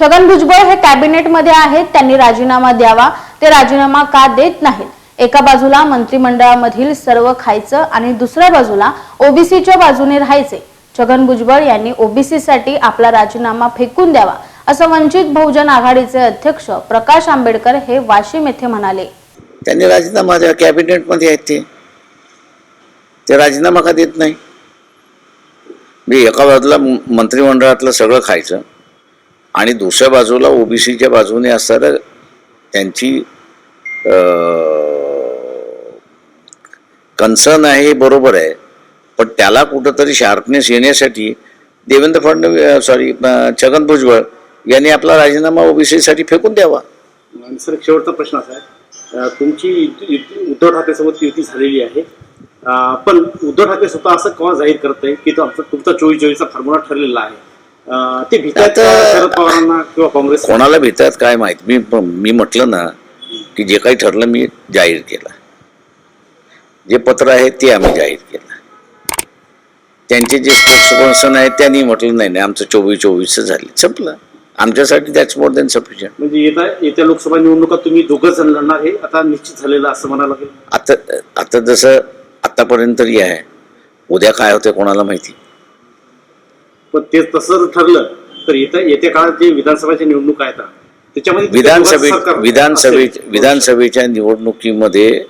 छगन भुजबळ हे कॅबिनेटमध्ये आहेत त्यांनी राजीनामा द्यावा. ते राजीनामा का देत नाहीत? एका बाजूला मंत्रिमंडळामधील सर्व खायचं आणि दुसऱ्या बाजूला ओबीसीच्या बाजूने राहायचे. छगन भुजबळ यांनी ओबीसीसाठी आपला राजीनामा फेकून द्यावा असं वंचित बहुजन आघाडीचे अध्यक्ष प्रकाश आंबेडकर हे वाशिम येथे म्हणाले. त्यांनी राजीनामा द्यावा कॅबिनेटमध्ये आहेत ते. ते राजीनामा का देत नाही? मी एका बाजूला मंत्रिमंडळातलं सगळं खायचं आणि दुसऱ्या बाजूला ओबीसीच्या बाजूने असणारं त्यांची कन्सर्न आहे हे बरोबर आहे. पण त्याला कुठंतरी शार्पनेस येण्यासाठी देवेंद्र फडणवीस सॉरी छगन भुजबळ यांनी आपला राजीनामा ओबीसीसाठी फेकून द्यावा. सर शेवटचा प्रश्न असा आहे. तुमची उद्धव ठाकरेसोबत युती झालेली आहे. पण उद्धव ठाकरे स्वतः असं केव्हा जाहीर करत आहे की तो आमचा तुमचा चोवीस चोवीसचा फॉर्म्युला ठरलेला आहे? ते भीतात शरद पवारांना किंवा काँग्रेस कोणाला भीतात काय माहीत? मी मी म्हटलं ना की जे काही ठरलं मी जाहीर केलं. जे पत्र आहे ते आम्ही जाहीर केलं. त्यांचे जे स्पोक्सपर्सन आहेत त्यांनी म्हटलं नाही नाही आमचं चोवीस चोवीसचं झाले संपलं. आमच्यासाठी दॅट्स मोर दॅन सफिशियंट म्हणजे येत्या येत्या लोकसभा निवडणुकात तुम्ही दोघं जण लढणार हे आता निश्चित झालेलं असं म्हणायला लागेल. आता आता जसं आतापर्यंत तरी आहे. उद्या काय होतं कोणाला माहिती? पण ते तसं ठरलं तर येत्या येत्या काळात जे विधानसभाच्या निवडणूक आहेत त्याच्यामध्ये विधानसभे विधानसभे. विधानसभेच्या निवडणुकीमध्ये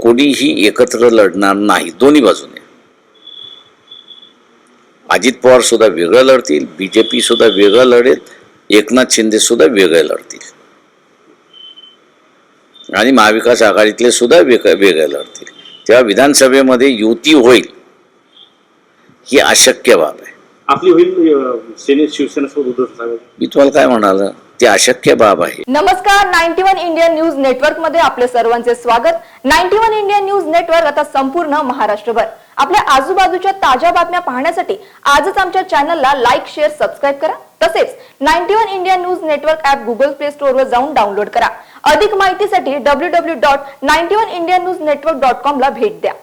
कोणीही एकत्र लढणार नाही दोन्ही बाजूने. अजित पवार सुद्धा वेगळं लढतील बीजेपी सुद्धा वेगळं लढेल एकनाथ शिंदे सुद्धा वेगळे लढतील. आणि महाविकास आघाडीतले सुद्धा वेग वेगळे लढतील. तेव्हा विधानसभेमध्ये युती होईल. ही अशक्य बाब आहे. आपली होईल सेनेत शिवसेनेसोबत उद्धव ठाकरे? मी तुम्हाला काय म्हणाल ते अशक्य बाब आहे. नमस्कार नाईन्टी वन इंडिया न्यूज नेटवर्कमध्ये आपले सर्वांचे स्वागत. Ninety one India news network आता संपूर्ण महाराष्ट्रभर. आपल्या आजूबाजूच्या ताज्या बातम्या पाहण्यासाठी आजच आमच्या चॅनलला लाईक शेअर सबस्क्राईब करा. तसेच ninety one India news network app Google Play Store वर जाऊन डाउनलोड करा. अधिक माहितीसाठी W W dot ninety one India news network dot com ला भेट द्या.